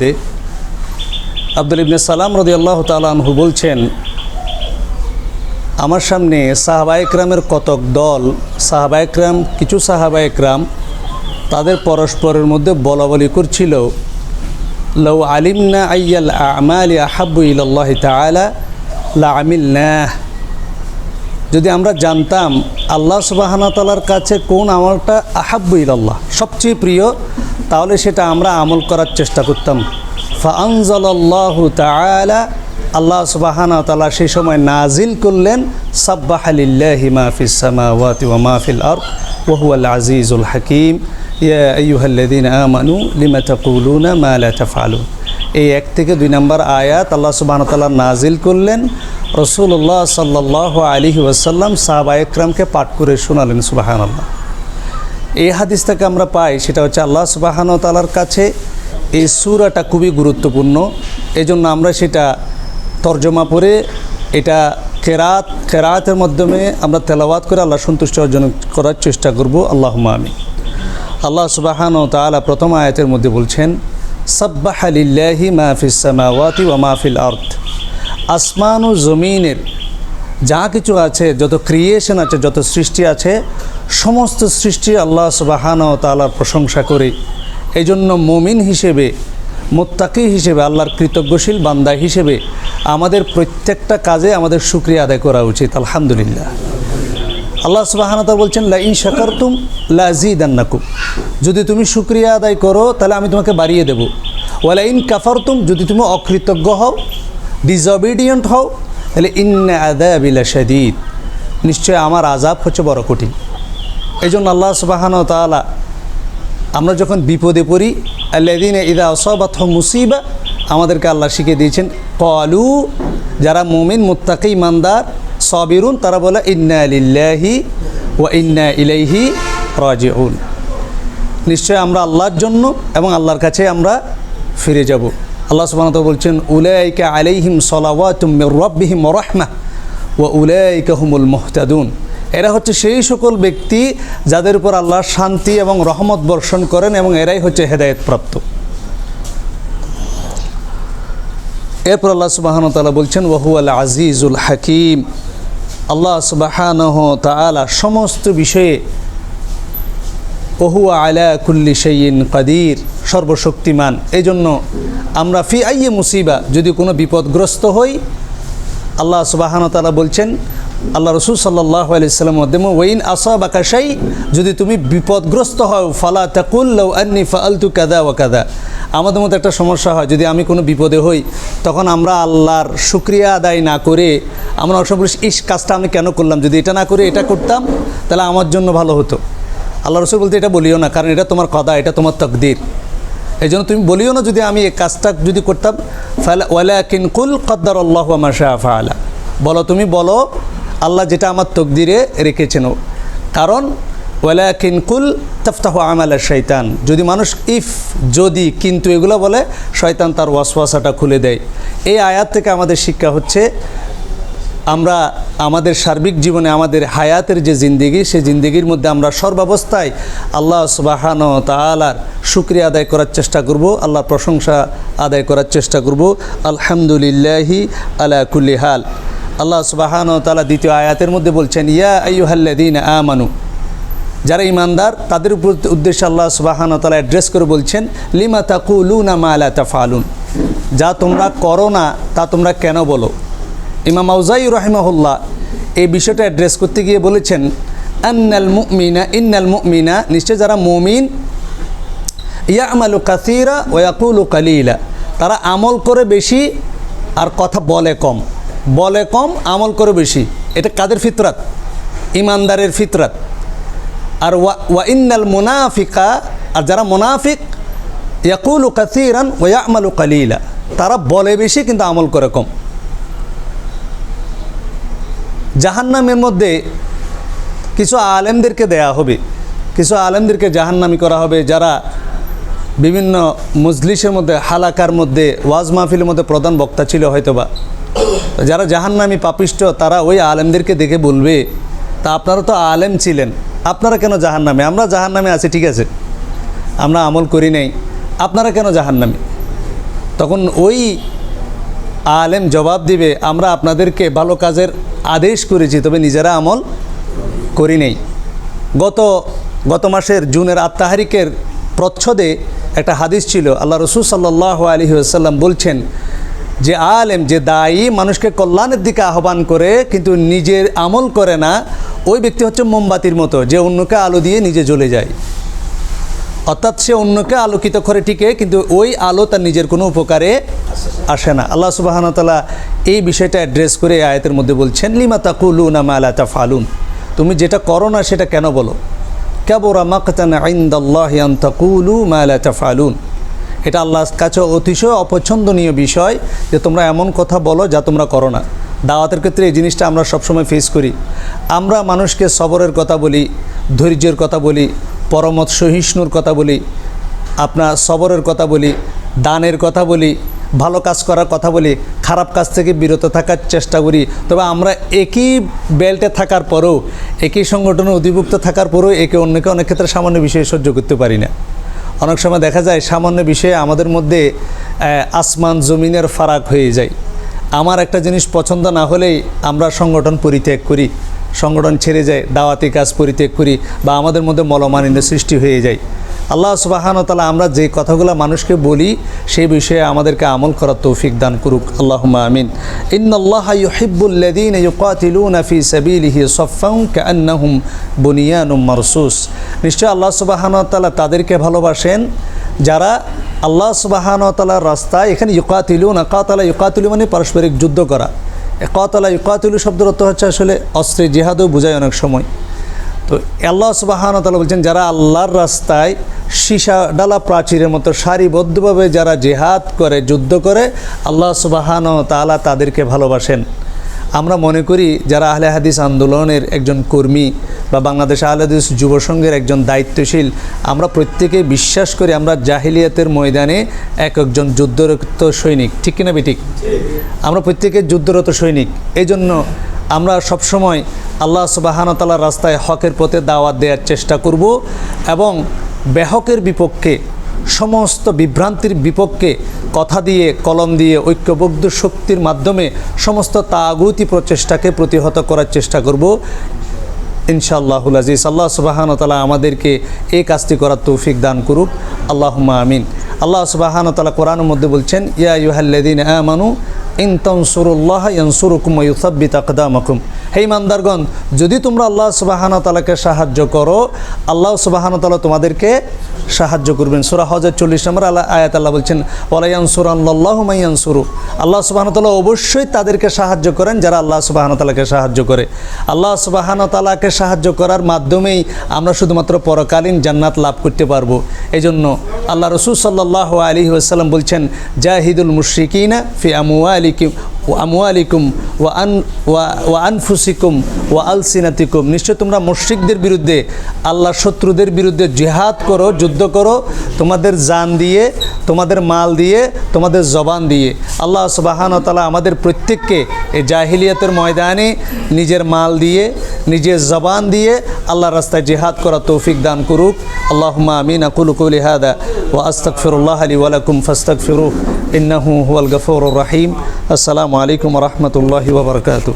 মধ্যে আব্দুল ইবনে সালাম রদি আল্লাহ তালহু বলছেন, আমার সামনে সাহাবা একরামের কতক দল, সাহাবা একরাম, কিছু সাহাবা একরাম তাদের পরস্পরের মধ্যে বলা বলি করছিল লৌ আলিমনা আইয়াল আমালি আহাব্বু ইল্লাহ তালা লা আমিল যদি আমরা জানতাম আল্লাহ সুবাহানা তালার কাছে কোন আমলটা আহাব্বু ইল্লাহ সবচেয়ে প্রিয়, তাহলে সেটা আমরা আমল করার চেষ্টা করতাম। ফানজাল্লাহ তালা আল্লাহ সুবাহানা তালা সেই সময় নাজিল করলেন, সাব্বাহ আলিল্লাহি মাহফিস সামাওয়াতি ওয়া মাহফিল আর ওহুয়াল আজিজুল হাকিম। ইয়া আইয়ুহাল্লাযীনা আমানু, লিমা তাকুলুনা মা লা তাফআলুন। এই এক থেকে দুই নম্বর আয়াত আল্লাহ সুবহানাহু তাআলা নাজিল করলেন রসুল্লাহ সাল্লাহ আলী ওয়াসাল্লাম সাহাবা একরামকে পাঠ করে শোনালেন, সুবাহানাল্লাহ। এই হাদিস থেকে আমরা পাই, সেটা হচ্ছে আল্লাহ সুবাহান তালার কাছে এই সুরাটা খুবই গুরুত্বপূর্ণ। এই জন্য আমরা সেটা তর্জমা পড়ে এটা কেরাত, কেরাতের মাধ্যমে আমরা তেলাওয়াত করে আল্লাহ সন্তুষ্ট অর্জন করার চেষ্টা করব। আল্লাহ আমি আল্লাহ সুবাহান ও তালা প্রথম আয়াতের মধ্যে বলছেন, সাব্বাহ আলিল্লাহি মাহফিস সামাওয়াতি ওয়া মাহফিল আর্থ আসমান ও জমিনের যা কিছু আছে, যত ক্রিয়েশন আছে, যত সৃষ্টি আছে, সমস্ত সৃষ্টি আল্লাহ সুবাহান তালার প্রশংসা করে। এই জন্য মমিন হিসেবে, মোত্তাকি হিসেবে, আল্লাহর কৃতজ্ঞশীল বান্দা হিসেবে আমাদের প্রত্যেকটা কাজে আমাদের সুক্রিয়া আদায় করা উচিত, আলহামদুলিল্লাহ। আল্লাহ সুবাহানতা বলছেন লা ইন শাকারতুম লাজিদান্নাকুম। যদি তুমি শুক্রিয়া আদায় করো, তাহলে আমি তোমাকে বাড়িয়ে দেবো। ওয়ালা ইন কাফারতুম, যদি তুমি অকৃতজ্ঞ হও ডিসঅবিডিয়েন্ট হও, তাহলে ইন্না আদাবিলা শাদীদ নিশ্চয় আমার আজাব হচ্ছে বড় কঠিন। এই জন্য আল্লাহ সুবাহান তালা আমরা যখন বিপদে পড়ি আল্লাদিন ইদা অসবাত মুসিবা, আমাদেরকে আল্লাহ শিখিয়ে দিয়েছেন কলু যারা মোমিন, মুত্তাকি, ইমানদার, সবিরুন, তারা বলে, ইন্না আলিল্লাহি ও ইন্না ইলাইহি রাজিউন। নিশ্চয় আমরা আল্লাহর জন্য এবং আল্লাহর কাছে আমরা ফিরে যাব। আল্লাহ সুবাহত বলছেন, উলাইকা আলাইহিম সলাওয়াতুম রাব্বিহিম রাহমা ও উলাইকা হুমুল মুহতাদুন। এরা হচ্ছে সেই সকল ব্যক্তি যাদের উপর আল্লাহ শান্তি এবং রহমত বর্ষণ করেন এবং এরাই হচ্ছে হেদায়তপ্রাপ্ত। এরপর আল্লাহ সুবাহন তালা বলছেন ওহু আল আজিজুল হাকিম। আল্লাহ সুবাহানহ সমস্ত বিষয়ে ওহু আলা কুল্লি সঈন কাদির। সর্বশক্তিমান। এই জন্য আমরা ফি আইয়ে মুসিবা যদি কোনো বিপদগ্রস্ত হই, আল্লাহ সুবাহান তালা বলছেন, আল্লাহ রসুল সাল্লাহ আলাইসাল্লাম মধ্যম ওইন আসা বাকাশাই যদি তুমি বিপদগ্রস্ত হও, ফালা তাকুল্লাউ আন্নি ফালতু কাদা ও কাদা আমাদের মধ্যে একটা সমস্যা হয়, যদি আমি কোনো বিপদে হই, তখন আমরা আল্লাহর শুক্রিয়া আদায় না করে, আমরা অসব ইস কাজটা আমি কেন করলাম? যদি এটা না করে এটা করতাম, তাহলে আমার জন্য ভালো হতো। আল্লাহ রসুল বলতে এটা বলিও না, কারণ এটা তোমার কদা, এটা তোমার তকদির। এই জন্য তুমি বলিও না যদি আমি এই কাজটা যদি করতাম, ফালা ওয়ালা কিনকুল কদ্দার আল্লাহ শাহ আলা বলো তুমি, বলো, আল্লাহ যেটা আমার তকদিরে রেখেছেন। কারণ ওয়ালা কিনকুল তফতাহ আমাল শৈতান যদি মানুষ ইফ, যদি, কিন্তু এগুলো বলে, শয়তান তার ওয়াসওয়াসাটা খুলে দেয়। এই আয়াত থেকে আমাদের শিক্ষা হচ্ছে আমরা আমাদের সার্বিক জীবনে আমাদের হায়াতের যে জিন্দিগি, সেই জিন্দিগির মধ্যে আমরা সর্বাবস্থায় আল্লাহ সুবাহান তালার শুক্রিয়া আদায় করার চেষ্টা করব, আল্লাহর প্রশংসা আদায় করার চেষ্টা করব। আলহামদুলিল্লাহি আলা কুল্লি হাল। আল্লাহ সুবাহান তালা দ্বিতীয় আয়াতের মধ্যে বলছেন, ইয়া আইয়ুহাল্লাদিন আমানু। যারা ইমানদার, তাদের উপর উদ্দেশ্যে আল্লাহ সুবাহান তালা অ্যাড্রেস করে বলছেন, লিমা তাকুলুনা মা আলা তাফালুন। যা তোমরা করো না, তা তোমরা কেন বলো? ইমাম আউজাই রহিমাহুল্লাহ এই বিষয়টা অ্যাড্রেস করতে গিয়ে বলেছেন, আন্নাল মুমিনা, ইন্নাল মুমিনা, নিশ্চয় যারা মমিন, ইয়ামালু কাসিরা ওয়াকুলু কালিলা, তারা আমল করে বেশি আর কথা বলে কম। বলে কম, আমল করে বেশি। এটা কাদের ফিতরাত? ইমানদারের ফিতরাত। আর ওয়া ইন্নাল মুনাফিকা, আর যারা মুনাফিক, ইয়াকুলু কাসিরান ওয়ামালু কালিলা, তারা বলে বেশি কিন্তু আমল করে কম। জাহান্নামের মধ্যে কিছু আলেমদেরকে দেয়া হবে। কিছু আলেমদেরকে জাহান্নামি করা হবে যারা বিভিন্ন মজলিসের মধ্যে, হালাকার মধ্যে, ওয়াজ মাহফিলের মধ্যে প্রধান বক্তা ছিল হয়তোবা। যারা জাহান্নামি পাপিষ্ট, তারা ওই আলেমদেরকে দেখে বলবে, তা আপনারা তো আলেম ছিলেন, আপনারা কেন জাহান্নামে? আমরা জাহান্নামে আছি, ঠিক আছে। আমরা আমল করি নাই, আপনারা কেন জাহান্নামে? তখন ওই আলেম জবাব দিবে, আমরা আপনাদেরকে ভালো কাজের আদেশ করেছি, তবে নিজেরা আমল করি নেই। গত গত মাসের জুনের আত্মাহারিকের প্রচ্ছদে একটা হাদিস ছিল, আল্লাহ রসুল সাল্লাহ আলী আসাল্লাম বলছেন যে, আলেম যে দায়ী মানুষকে কল্যাণের দিকে আহ্বান করে, কিন্তু নিজের আমল করে না, ওই ব্যক্তি হচ্ছে মোমবাতির মতো, যে অন্যকে আলো দিয়ে নিজে জ্বলে যায়। অর্থাৎ সে অন্যকে আলোকিত করে টিকে কিন্তু ওই আলো তার নিজের কোনো উপকারে আসে না। আল্লাহ সুবাহানতালা এই বিষয়টা অ্যাড্রেস করে আয়াতের মধ্যে বলছেন, লিমা তাকুলু না মালা ফালুন তুমি যেটা করো না সেটা কেন বলো? ক্যাবোরা মাকতান আইন্দাল্লাহ তাকুলু মালা ফালুন এটা আল্লাহর কাছে অতিশয় অপছন্দনীয় বিষয় যে তোমরা এমন কথা বলো যা তোমরা করো না। দাওয়াতের ক্ষেত্রে এই জিনিসটা আমরা সবসময় ফেস করি। আমরা মানুষকে সবরের কথা বলি, ধৈর্যের কথা বলি পরমত সহিষ্ণুর কথা বলি আপনার সবরের কথা বলি, দানের কথা বলি, ভালো কাজ করার কথা বলি, খারাপ কাজ থেকে বিরত থাকার চেষ্টা করি। তবে আমরা একই বেল্টে থাকার পরেও, একই সংগঠনে অধিভুক্ত থাকার পরেও একে অন্যকে অনেক ক্ষেত্রে সামান্য বিষয়ে সহ্য করতে পারি না। অনেক সময় দেখা যায় সামান্য বিষয়ে আমাদের মধ্যে আসমান জমিনের ফারাক হয়ে যায়। আমার একটা জিনিস পছন্দ না হলেই আমরা সংগঠন পরিত্যাগ করি। সংগঠন ছেড়ে যায়, দাওয়াতি কাজ পরিত্যাগ করি বা আমাদের মধ্যে মলমানিন্য সৃষ্টি হয়ে যায়। আল্লাহ সুবাহান তালা আমরা যে কথাগুলো মানুষকে বলি সেই বিষয়ে আমাদেরকে আমল করার তৌফিক দান করুক। আল্লাহ আমিন। ইন্নআল্লাহ ইউহিব্বুল্লাযীনা ইউকাতিলুনা ফি সাবিলিহি সাফফান কাআন্নাহুম বুনিয়ানুম মারসুস। নিশ্চয় আল্লাহ সুবাহান তালা তাদেরকে ভালোবাসেন। যারা আল্লাহ সুবাহান তালার রাস্তায় এখানে ইউকাতিলু না কাতালা ইউকাতিলু মানে পারস্পরিক যুদ্ধ করা। কাতালা ইকাতুলু শব্দের অর্থ হচ্ছে আসলে অস্ত্রে জিহাদও বোঝায় অনেক সময়। তো আল্লাহ সুবাহান তালা বলছেন, যারা আল্লাহর রাস্তায় সীসা ডালা প্রাচীরের মতো সারিবদ্ধভাবে যারা জেহাদ করে, যুদ্ধ করে, আল্লাহ সুবাহান তালা তাদেরকে ভালোবাসেন। আমরা মনে করি যারা আহলে হাদিস আন্দোলনের একজন কর্মী বা বাংলাদেশ আহলে হাদিস যুব সংঘের একজন দায়িত্বশীল, আমরা প্রত্যেকেই বিশ্বাস করি আমরা জাহিলিয়াতের ময়দানে এক একজন যুদ্ধরত সৈনিক। ঠিক কিনা বেঠিক? আমরা প্রত্যেকে যুদ্ধরত সৈনিক। এই জন্য আমরা সবসময় আল্লাহ সুবাহানতালার রাস্তায় হকের পথে দাওয়াত দেওয়ার চেষ্টা করব এবং বেহকের বিপক্ষে সমস্ত বিভ্রান্তির বিপক্ষে কথা দিয়ে, কলম দিয়ে, ঐক্যবদ্ধ শক্তির মাধ্যমে সমস্ত তাগুতি প্রচেষ্টাকে প্রতিহত করার চেষ্টা করব। ইনশাআল্লাহুল আজিজ। আল্লাহ সুবাহান তালা আমাদেরকে এই কাজটি করার তৌফিক দান করুক। আল্লাহ আমিন। আল্লাহ সুবাহান তালা মধ্যে বলছেন, ইয়া ইউহাল্লাদিন আমানু, ইন তনসুরুল্লাহ ইয়ানসুরুকুম ইউসাব্বিত আকদামাকুম। হে ইমানদারগণ, যদি তোমরা আল্লাহ সুবাহান তালাকে সাহায্য করো, আল্লাহ সুবাহান তালা তোমাদেরকে সাহায্য করবেন। সুরা হজার চল্লিশ নম্বর আল্লাহ আয়াত আল্লাহ বলছেন ওলাইয়ানসুর মাইয়ানসুরু আল্লাহ সুবাহান তালা অবশ্যই তাদেরকে সাহায্য করেন যারা আল্লাহ সুবাহান তালাকে সাহায্য করে। আল্লাহ সুবাহান তালাকে সাহায্য করার মাধ্যমেই আমরা শুধুমাত্র পরকালীন জান্নাত লাভ করতে পারব। এই জন্য আল্লাহ রসুল সাল্লাহ আলী আসাল্লাম বলছেন, জাহিদুল মুশরিকিনা ফি আমুয়া আলিকিম ও আমুয়ালিকুম ও আন ও আনফুসিকুম ও আলসিনাতিকুম। নিশ্চয় তোমরা মুশ্রিকদের বিরুদ্ধে আল্লাহ শত্রুদের বিরুদ্ধে জেহাদ করো, যুদ্ধ করো, তোমাদের জান দিয়ে তোমাদের মাল দিয়ে, তোমাদের জবান দিয়ে। আল্লাহ সুবাহান তালা আমাদের প্রত্যেককে এই জাহিলিয়াতের ময়দানে নিজের মাল দিয়ে, নিজের জবান দিয়ে আল্লাহ রাস্তায় জেহাদ করা তৌফিক দান করুক। আল্লাহ আমিন, আকুল কৌলি হাদা ও আস্তকফিরুল্লাহ আলী ওয়ালাকুম ফাস্তকফিরু ইন্নাহু হুয়াল গফুর রহিম। আসসালামু আলাইকুম রহমতুল্লাহি ওবরকাতু